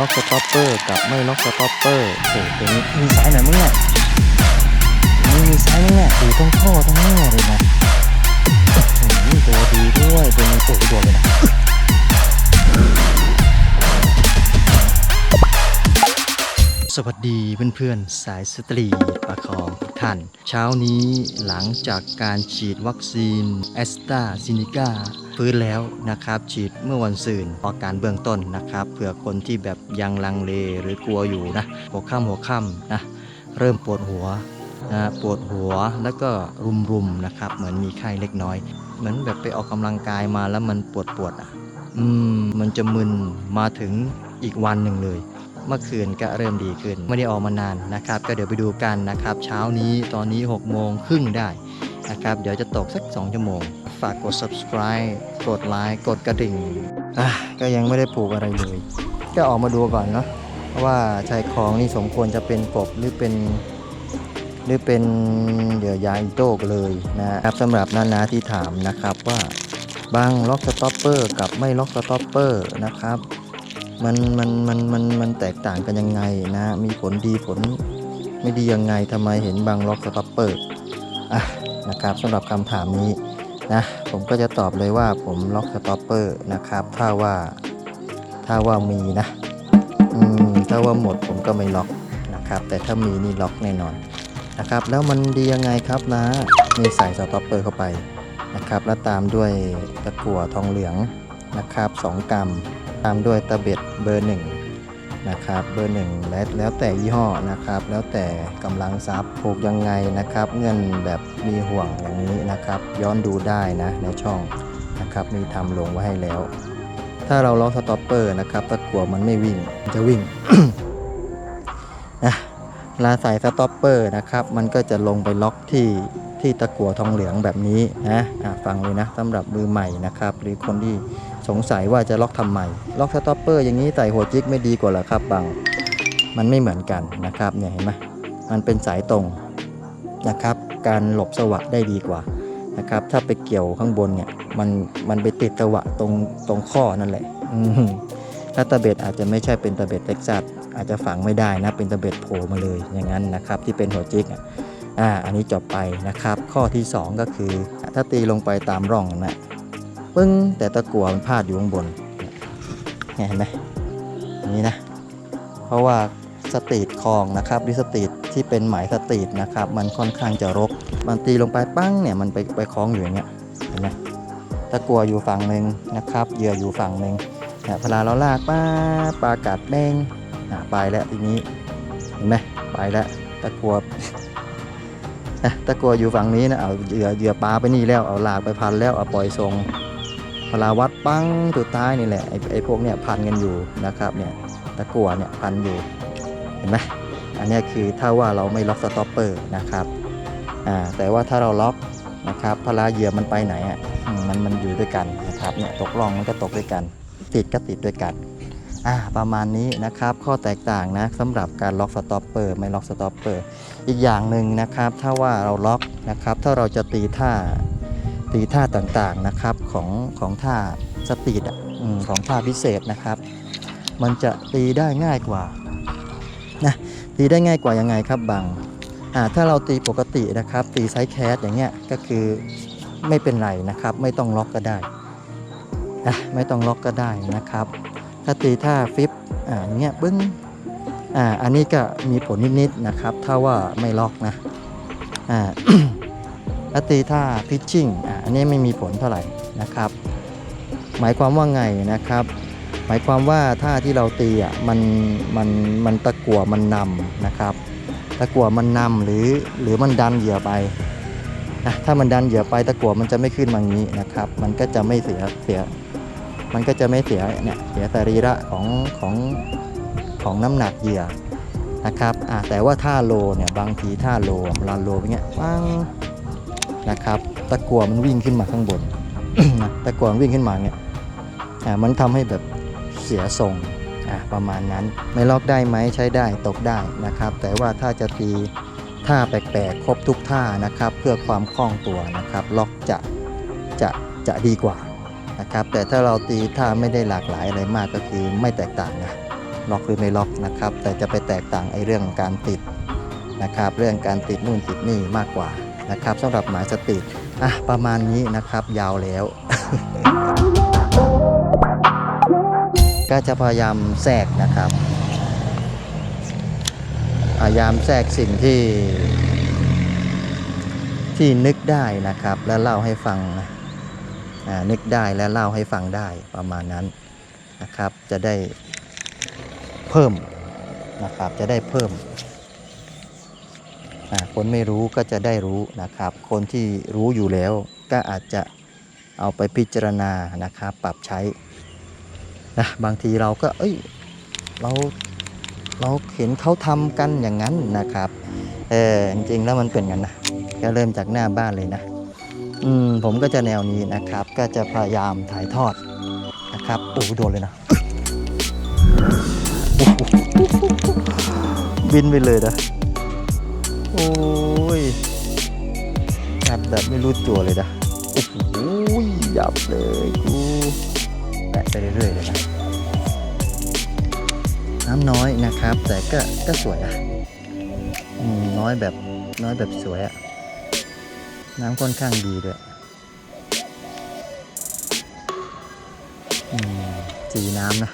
ล็อกสต็อปเปอร์กับไม่ล็อกสต็อปเปอร์โอ้โหตัวนี้มีสายไหนมึงเนี่ยนี่มีสายมึงเนี่ยอยู่ตรงท่อตรงนี้เลยนะโอ้โหตัวดีด้วยตัวนี้โอ้โหโดนเลยนะ สวัสดีเพื่อนๆ สายสตรีประคองทุกท่าน เช้านี้หลังจากการฉีดวัคซีนแอสตราซินิกาฟื้นแล้วนะครับ ฉีดเมื่อวันซืนอาการเบื้องต้นนะครับเผื่อคนที่แบบยังลังเลหรือกลัวอยู่นะหัวค่ำหัวค่ำนะเริ่มปวดหัวนะปวดหัวแล้วก็รุมๆนะครับ เหมือนมีไข้เล็กน้อย เหมือนแบบไปออกกำลังกายมาแล้วมันปวดปวดอะอืมมันจะมึนมาถึงอีกวันหนึ่งเลย เมื่อคืนก็เริ่มดีขึ้น ไม่ได้ออกมานานนะครับ ก็เดี๋ยวไปดูกันนะครับ เช้านี้ตอนนี้6โมงครึ่งได้นะครับ เดี๋ยวจะตกสัก 2 ชั่วโมง ฝากกด subscribe กดไลค์กดกระดิ่งอะก็ยังไม่ได้ปลูกอะไรเลย ก็ออกมาดูก่อนเนาะว่าชายคลองนี่สมควรจะเป็นกบหรือเป็นหรือเป็นเหยื่อยาอิโต้เลยนะครับสำหรับนานาที่ถามนะครับว่าบางล็อกสต็อปเปอร์กับไม่ล็อกสต็อปเปอร์นะครับ มันมันมันมันมันแตกต่างกันยังไงนะ มีผลดีผลไม่ดียังไงทำไมเห็นบางล็อกสต็อปเปอร์อะนะครับสำหรับคำถามนี้นะผมก็จะตอบเลยว่าผมล็อกสต็อปเปอร์นะครับถ้าว่าถ้าว่ามีนะอืมถ้าว่าหมดผมก็ไม่ล็อกนะครับ แต่ถ้ามีนี่ล็อกแน่นอนนะครับ แล้วมันดียังไงครับนะมีใส่สต็อปเปอร์เข้าไปนะครับ แล้วตามด้วยตะกั่วทองเหลืองนะครับ 2 กรัม ตามด้วยตะเบ็ดเบอร์หนึ่งนะครับเบอร์หนึ่งและแล้วแต่ยี่ห้อนะครับ แล้วแต่กำลังซับผูกยังไงนะครับ เงื่อนแบบมีห่วงอย่างนี้นะครับ ย้อนดูได้นะในช่องนะครับมีทำลงไว้ให้แล้ว ถ้าเราล็อกสต็อปเปอร์นะครับตะกั่วมันไม่วิ่งมันจะวิ่งนะเวลาใส่สต็อปเปอร์นะครับมันก็จะลงไปล็อกที่ที่ตะกั่วทองเหลืองแบบนี้นะะฟังเลยนะสำหรับมือใหม่นะครับ หรือคนที่ สงสัยว่าจะล็อกทำไมล็อกสต็อปเปอร์อย่างนี้ใส่หัวจิกไม่ดีกว่าหรอครับบังมันไม่เหมือนกันนะครับเนี่ยเห็นไหมมันเป็นสายตรงนะครับ การหลบสวะได้ดีกว่านะครับ ถ้าไปเกี่ยวข้างบนเนี่ยมันมันไปติดสวะตรงตรงข้อนั่นแหละถ้าตะเบ็ดอาจจะไม่ใช่เป็นตะเบ็ดเท็กซัสอาจจะฝังไม่ได้นะ เป็นตะเบ็ดโผล่มาเลยอย่างนั้นนะครับ ที่เป็นหัวจิกอะอ่าอันนี้จบไปนะครับ ข้อที่สองก็คือถ้าตีลงไปตามร่องนะ ปึ้ง แต่ตะกั่วมันพาดอยู่ข้างบนเนี่ยเห็นไหมอย่างนี้นะ เพราะว่าสตรีทคลองนะครับหรือสตรีทที่เป็นหมายสตรีทนะครับ มันค่อนข้างจะรกมันตีลงไปปั้งเนี่ยมันไปไปคล้องอยู่อย่างเงี้ยเห็นไหมตะกั่วอยู่ฝั่งหนึ่งนะครับเหยื่ออยู่ฝั่งหนึ่งเนี่ยเวลาเราลากป้าปลากัดเด้งอ่าไปแล้วทีนี้เห็นไหมไปแล้วตะกั่วนะตะกัวอยู่ฝั่งนี้นะเอาเหยื่อเหยื่อปลาไปนี่แล้วเอาลากไปพันแล้วเอาปล่อยทรง เวลาวัดปังสุดท้ายนี่แหละไอ้ไอ้พวกเนี่ยพันกันอยู่นะครับเนี่ยตะกัวเนี่ยพันอยู่เห็นไหมอันนี้คือถ้าว่าเราไม่ล็อกสต็อปเปอร์นะครับอ่าแต่ว่าถ้าเราล็อกนะครับพลาเหยื่อมันไปไหนอะมมันมันอยู่ด้วยกันนะครับเนี่ยตกล่องมันก็ตกด้วยกัน ติดก็ติดด้วยกันอ่าประมาณนี้นะครับข้อแตกต่างนะสำหรับการล็อกสต็อปเปอร์ไม่ล็อกสต็อปเปอร์อีกอย่างหนึ่งนะครับ ถ้าว่าเราล็อกนะครับถ้าเราจะตีท่า ตีท่าต่างๆนะครับของของท่าสปีดอของท่าพิเศษนะครับ มันจะตีได้ง่ายกว่านะตีได้ง่ายกว่ายังไงครับบังถ้าเราตีปกตินะครับ ตีไซส์แคสอย่างเงี้ยก็คือไม่เป็นไรนะครับ ไม่ต้องล็อกก็ได้นะไม่ต้องล็อกก็ได้นะครับ ถ้าตีท่าฟิปอ่าอย่างเงี้ยปึ้งอ่าอันนี้ก็มีผลนิดๆนะครับ ถ้าว่าไม่ล็อกนะอ่าถ้าตีท่าพิชชิ่ง อันนี้ไม่มีผลเท่าไหร่นะครับ หมายความว่าไงนะครับ หมายความว่าท่าที่เราตีอะมันมันมันตะกั่วมันนำนะครับ ตะกั่วมันนำหรือหรือมันดันเหยื่อไปนะถ้ามันดันเหยื่อไปตะกั่วมันจะไม่ขึ้นมาอย่างนี้นะครับ มันก็จะไม่เสียเสีย มันก็จะไม่เสียเนี่ยเสียสรีระของของของน้ำหนักเหยื่อนะครับอ่าแต่ว่าท่าโลเนี่ยบางทีท่าโลเวลาโลเป็นเงี้ยปังนะครับ ตะกัวมันวิ่งขึ้นมาข้างบน ตะกัวมันวิ่งขึ้นมาเงี้ยอ่ามันทำให้แบบเสียทรงอ่าประมาณนั้นไม่ล็อกได้ไหมใช้ได้ตกได้นะครับ แต่ว่าถ้าจะตีท่าแปลกๆครบทุกท่านะครับ เพื่อความคล่องตัวนะครับล็อกจะจะจะดีกว่านะครับแต่ถ้าเราตีท่าไม่ได้หลากหลายอะไรมากก็คือไม่แตกต่างนะล็อกหรือไม่ล็อกนะครับ แต่จะไปแตกต่างไอ้เรื่องการติดนะครับ เรื่องการติดนู่นติดนี่มากกว่านะครับสำหรับหมายสติด อะประมาณนี้นะครับยาวแล้ว ก็จะพยายามแทรกนะครับ พยายามแทรกสิ่งที่ ที่นึกได้นะครับ และเล่าให้ฟังนึกได้และเล่าให้ฟังได้ประมาณนั้นนะครับ จะได้เพิ่มนะครับจะได้เพิ่ม คนไม่รู้ก็จะได้รู้นะครับ คนที่รู้อยู่แล้วก็อาจจะเอาไปพิจารณานะครับปรับใช้นะบางทีเราก็เอ้ยเราเราเห็นเขาทำกันอย่างนั้นนะครับเออจริงๆแล้วมันเป็นกันนะก็เริ่มจากหน้าบ้านเลยนะอืมผมก็จะแนวนี้นะครับ ก็จะพยายามถ่ายทอดนะครับโอ้โหโดนเลยนะบินไปเลยนะ โอ้ยยับแบบไม่รู้ตัวเลยนะโอ้โหยับเลยกูแปะไปเรื่อยๆเลยนะน้ำน้อยนะครับ แต่ก็ก็สวยนะอืมน้อยแบบน้อยแบบสวยอะน้ำค่อนข้างดีด้วยอืมสีน้ำนะ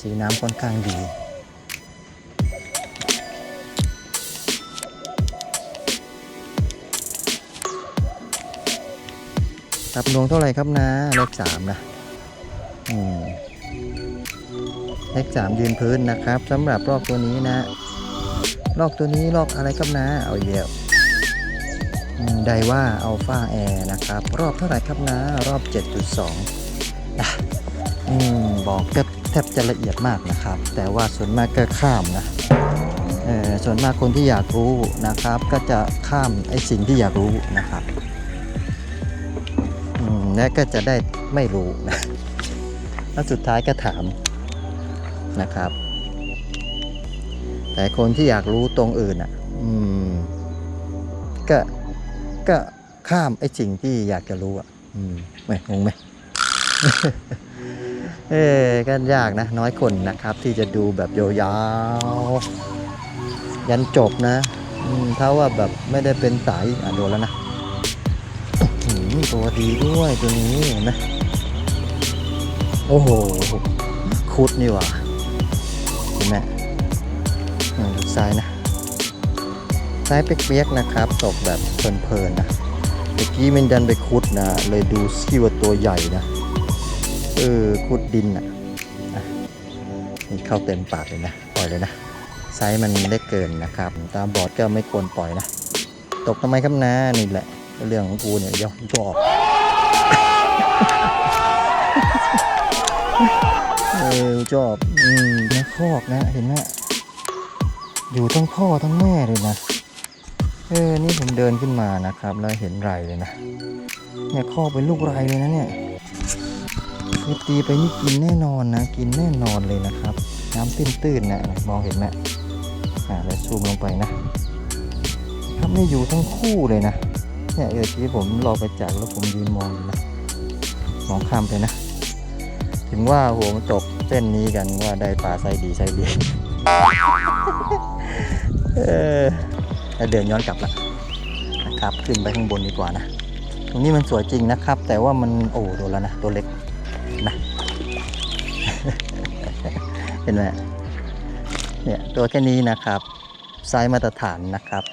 สีน้ำค่อนข้างดี ครับดวงเท่าไหร่ครับนะเลขสามนะอืมเลขสามยืนพื้นนะครับสำหรับลอกตัวนี้นะลอกตัวนี้ลอกอะไรครับนะเอาอีกแล้วไดว่าอัลฟาแอร์นะครับ รอบเท่าไหร่ครับนะ รอบ 7.2อะอืมบอกก็แทบจะละเอียดมากนะครับ แต่ว่าส่วนมากก็ข้ามนะเออส่วนมากคนที่อยากรู้นะครับ ก็จะข้ามไอ้สิ่งที่อยากรู้นะครับ อืมและก็จะได้ไม่รู้นะแล้วสุดท้ายก็ถามนะครับ แต่คนที่อยากรู้ตรงอื่นอะ อืม ก็ก็ข้ามไอ้สิ่งที่อยากจะรู้อะ อืมไม่งงไหมเออก็ยากนะ น้อยคนนะครับ ที่จะดูแบบยาวๆยันจบนะ ถ้าว่าแบบไม่ได้เป็นสายอะโดนแล้วนะ ตัวดีด้วยตัวนี้เห็นไหมโอ้โหคุดนี่ว่าเห็นไหมอืมดูซ้ายนะซ้ายเปียกๆนะครับ ตกแบบเพลินๆนะเมื่อกี้มันดันไปคุดนะเลยดูซิว่าตัวใหญ่นะเออคุดดินอะนี่เข้าเต็มปากเลยนะปล่อยเลยนะไซส์มันเล็กเกินนะครับ ตามบอร์ดก็ไม่ควรปล่อยนะ ตกทำไมครับนะนี่แหละ เรื่องของกูเนี่ยยอมชอบเออชอบอืมนะคอกนะเห็นไหมอยู่ทั้งพ่อทั้งแม่เลยนะเออนี่ผมเดินขึ้นมานะครับ แล้วเห็นไรเลยนะเนี่ยข้อเป็นลูกไรเลยนะเนี่ยคือตีไปนี่กินแน่นอนนะ กินแน่นอนเลยนะครับ น้ำตื้นๆนะมองเห็นไหมอ่าแล้วซูมลงไปนะครับนี่อยู่ทั้งคู่เลยนะ เนี่ยเออที่ผมรอไปจากแล้วผมยืนมองอยู่นะมองข้ามไปนะ ถึงว่าโหมันตกเส้นนี้กันว่าได้ปลาไซดีไซดีเออแล้วเดินย้อนกลับละนะครับขึ้นไปข้างบนดีกว่านะ ตรงนี้มันสวยจริงนะครับ แต่ว่ามันโอ้โดนแล้วนะตัวเล็กนะเห็นไหมเนี่ยตัวแค่นี้นะครับไซส์มาตรฐานนะครับ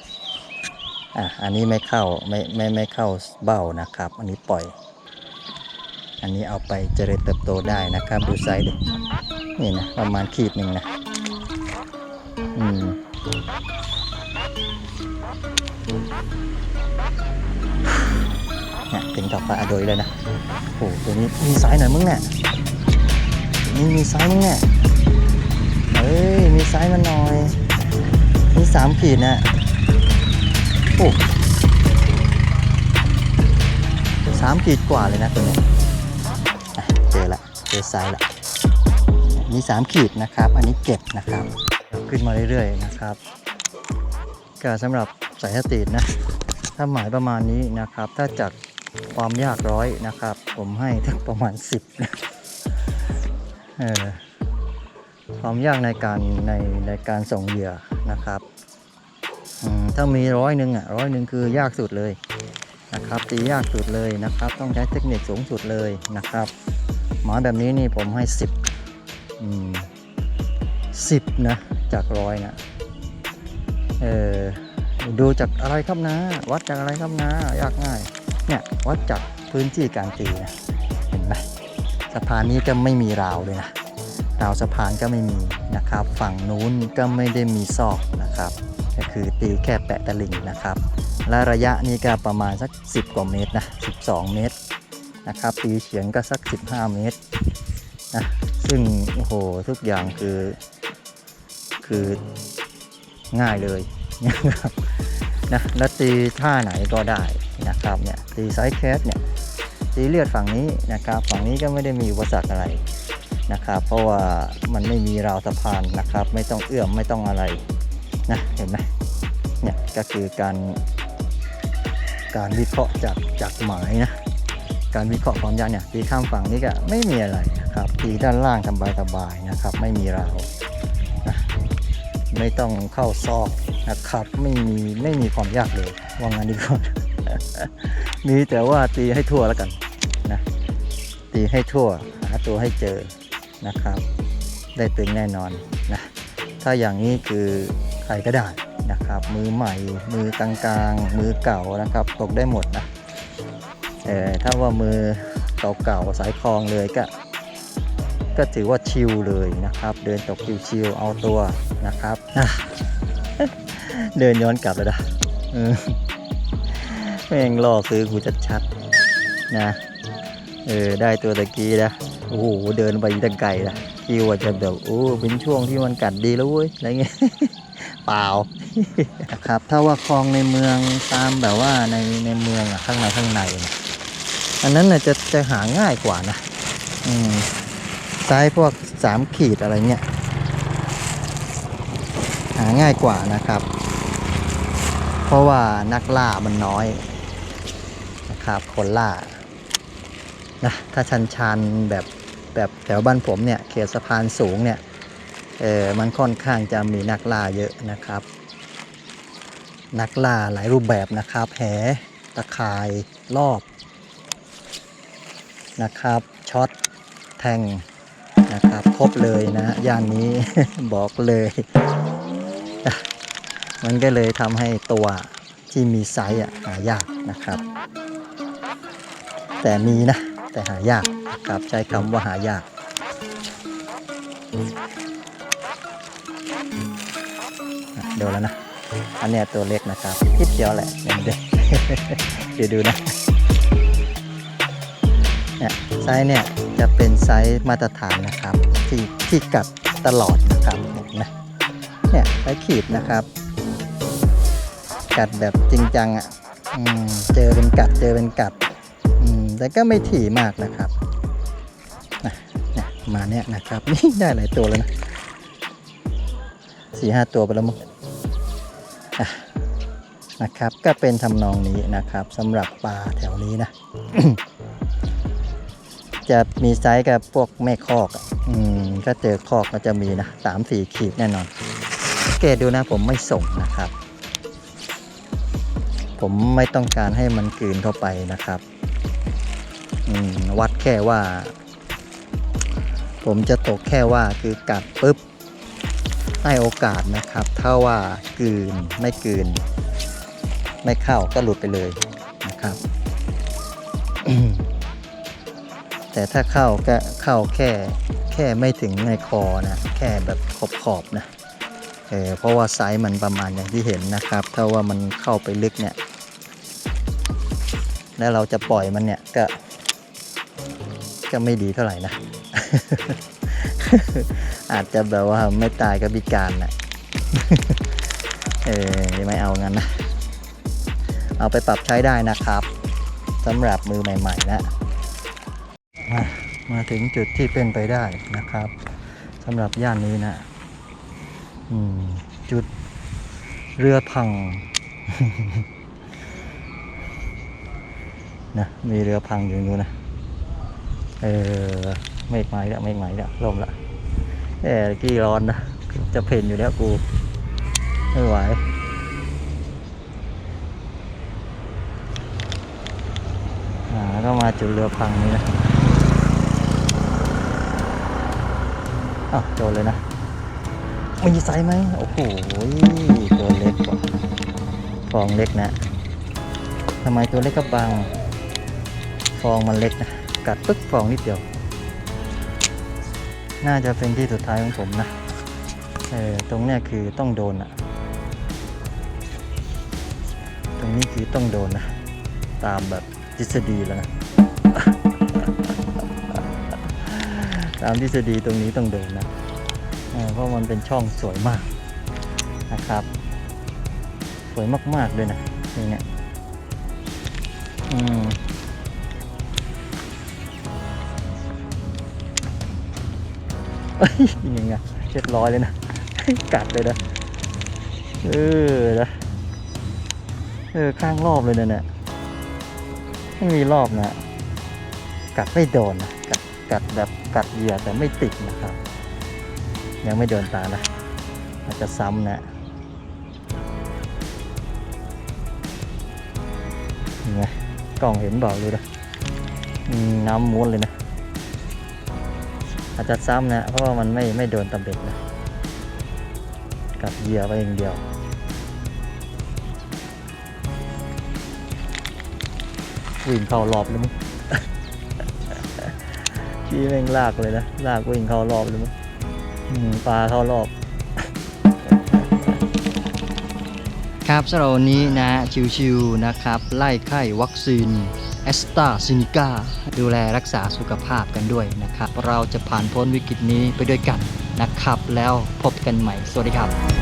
อะอันนี้ไม่เข้าไม่ไม่ไม่เข้าเบ้านะครับ อันนี้ปล่อย อันนี้เอาไปเจริญเติบโตได้นะครับ ดูไซส์ดินี่นะประมาณขีดหนึ่งนะอืมเนี่ยถึงกับปลาอโดยเลยนะโอ้โหตัวนี้มีไซส์หน่อยมึงเนี่ยนี่มีไซส์มึงเนี่ยเอ้ยมีไซส์มันหน่อยมีสามขีดนะ โอ้สามขีดกว่าเลยนะตัวนี้เจอละเจอไซส์ละมีสามขีดนะครับ อันนี้เก็บนะครับ ขึ้นมาเรื่อยๆนะครับก็สำหรับสายสตรีทนะ ถ้าหมายประมาณนี้นะครับ ถ้าจากความยากร้อยนะครับ ผมให้ทั้งประมาณ 10นะความยากในการในในการส่งเหยื่อนะครับ ถ้ามีร้อยหนึ่งอะร้อยหนึ่งคือยากสุดเลยนะครับตียากสุดเลยนะครับ ต้องใช้เทคนิคสูงสุดเลยนะครับ หมาแบบนี้นี่ผมให้สิบสิบนะจากร้อยนะเออดูจากอะไรครับนะ วัดจากอะไรครับนะยากง่ายเนี่ยวัดจากพื้นที่การตีนะเห็นไหมสะพานนี้ก็ไม่มีราวเลยนะราวสะพานก็ไม่มีนะครับ ฝั่งนู้นก็ไม่ได้มีซอกนะครับ ก็คือตีแค่แปะตะลิ่งนะครับ และระยะนี้ก็ประมาณสัก 10 กว่าเมตรนะ 12 เมตรนะครับ ตีเฉียงก็สัก 15 เมตรนะซึ่งโอ้โหทุกอย่างคือคือง่ายเลยนะครับนะและตีท่าไหนก็ได้นะครับเนี่ยตีไซส์แคสเนี่ยตีเลือดฝั่งนี้นะครับ ฝั่งนี้ก็ไม่ได้มีอุปสรรคอะไรนะครับ เพราะว่ามันไม่มีราวสะพานนะครับ ไม่ต้องเอื้อมไม่ต้องอะไร นะเห็นไหมเนี่ยก็คือการ การวิเคราะห์จากจากหมายนะการวิเคราะห์ความยากเนี่ยตีข้ามฝั่งนี้ก็ไม่มีอะไรนะครับตีด้านล่างสบายสบายนะครับ ไม่มีราวนะไม่ต้องเข้าซอกนะครับ ไม่มีไม่มีความยากเลยว่างั้นดีกว่ามีแต่ว่าตีให้ทั่วแล้วกันนะตีให้ทั่วหาตัวให้เจอนะครับ ได้ตึงแน่นอนนะถ้าอย่างนี้คือ ครก็ได้นะครับ มือใหม่ มือกลางๆ มือเก่านะครับ ตกได้หมดนะเออถ้าว่ามือเก่าๆสายคลองเลยก็ ก็ถือว่าชิลเลยนะครับ เดินตกชิวๆเอาตัวนะครับอะเดินย้อนกลับแล้วนะแม่งล่อซื้อกูชัดๆนะ เออได้ตัวตะกี้นะ โอ้โหเดินไปตั้งไกลนะคิว่าจะแบบโอ้เป็นช่วงที่มันกัดดีแล้วเว้ยอะไรเงี้ย เปล่านะครับ ถ้าว่าคลองในเมืองตามแบบว่าในในเมืองอะข้างในข้างในนะอันนั้นน่ะจะจะหาง่ายกว่านะ อืมไซส์พวกสามขีดอะไรเงี้ยหาง่ายกว่านะครับ เพราะว่านักล่ามันน้อยนะครับคนล่านะถ้าชันชันแบบแบบแถวบ้านผมเนี่ยเขตสะพานสูงเนี่ย เออมันค่อนข้างจะมีนักล่าเยอะนะครับ นักล่าหลายรูปแบบนะครับ แหตะข่ายรอบนะครับช็อตแทงนะครับครบเลยนะย่านนี้บอกเลย มันก็เลยทำให้ตัวที่มีไซส์หายากนะครับ แต่มีนะ แต่หายากนะครับใช้คำว่าหายาก อะเดี๋ยวแล้วนะ อันเนี้ยตัวเล็กนะครับนิดเดียวแหละเด็กๆเดี๋ยวดูนะ เนี่ยไซส์เนี่ยจะเป็นไซส์มาตรฐานนะครับ ที่ที่กัดตลอดนะครับเห็นไหมเนี่ยไซส์ขีดนะครับ กัดแบบจริงจังอะอืมเจอเป็นกัดเจอเป็นกัดอืมแต่ก็ไม่ถี่มากนะครับนะเนี่ยมาเนี่ยนะครับนี่ได้หลายตัวแล้วนะสี่ห้าตัวไปแล้วมั้งอะ นะครับ ก็เป็นทำนองนี้นะครับสำหรับปลาแถวนี้นะ จะมีไซส์กับพวกแม่คอกอืมก็เจอคอกก็จะมีนะสามสี่ขีดแน่นอนสังเกตดูนะผมไม่ส่งนะครับ ผมไม่ต้องการให้มันกืนเข้าไปนะครับอืมวัดแค่ว่า ผมจะตกแค่ว่าคือกัดปุ๊บ ให้โอกาสนะครับ ถ้าว่ากืนไม่กืน ไม่เข้าก็หลุดไปเลยนะครับ แต่ถ้าเข้าก็เข้าแค่แค่ไม่ถึงในคอนะ แค่แบบขอบขอบนะเออเพราะว่าไซส์มันประมาณอย่างที่เห็นนะครับ ถ้าว่ามันเข้าไปลึกเนี่ย แล้วเราจะปล่อยมันเนี่ยก็ ก็ไม่ดีเท่าไหร่นะ อาจจะแบบว่าไม่ตายก็พิการนะเออไม่เอางั้นนะ เอาไปปรับใช้ได้นะครับสำหรับมือใหม่ๆนะมามาถึงจุดที่เป็นไปได้นะครับสำหรับย่านนี้นะจุดเรือพังนะมีเรือพังอยู่นู้นนะ เออ เมฆไหม้แล้วเมฆไหม้แล้วลมละแหมกี่ร้อนนะ จะเพ่นอยู่แล้วกู ไม่ไหวอ่าก็มาจุดเรือพังนี้นะอ้าวโดนเลยนะมีไซส์ไหมโอ้โหตัวเล็กกว่าฟองเล็กนะทำไมตัวเล็กก็บาง ฟองมันเล็กนะ กัดปึ๊กฟองนิดเดียว น่าจะเป็นที่สุดท้ายของผมนะ เออ ตรงเนี้ยคือต้องโดนอะตรงนี้คือต้องโดนนะ ตามแบบทฤษฎีแล้วนะ ตามทฤษฎีตรงนี้ต้องโดนนะเเพราะมันเป็นช่องสวยมากนะครับ สวยมากๆเลยนะนี่เนี่ยอืม ยังไงเจ็ดร้อยเลยนะ กัดเลยนะ เออนะเออข้างรอบเลยนะเนี่ยไม่มีรอบนะ กัดไม่โดนนะกัดกัดแบบกัดเหยื่อแต่ไม่ติดนะครับ ยังไม่โดนตานะอาจจะซ้ำนะเห็นไหมกล้องเห็นเบาเลยนะน้ำม้วนเลยนะ อาจจะซ้ำนะ เพราะว่ามันไม่ไม่โดนตะเบ็ดนะ กัดเหยื่อไปอย่างเดียว วิ่งเข้ารอบเลยมั้งพี่แม่งลากเลยนะ ลากวิ่งเข้ารอบเลยมั้งปลาเข้ารอบครับสำหรับวันนี้นะชิวๆนะครับ ไล่ไข้วัคซีน แอสตราซินิกาดูแลรักษาสุขภาพกันด้วยนะครับ เราจะผ่านพ้นวิกฤตนี้ไปด้วยกันนะครับ แล้วพบกันใหม่ สวัสดีครับ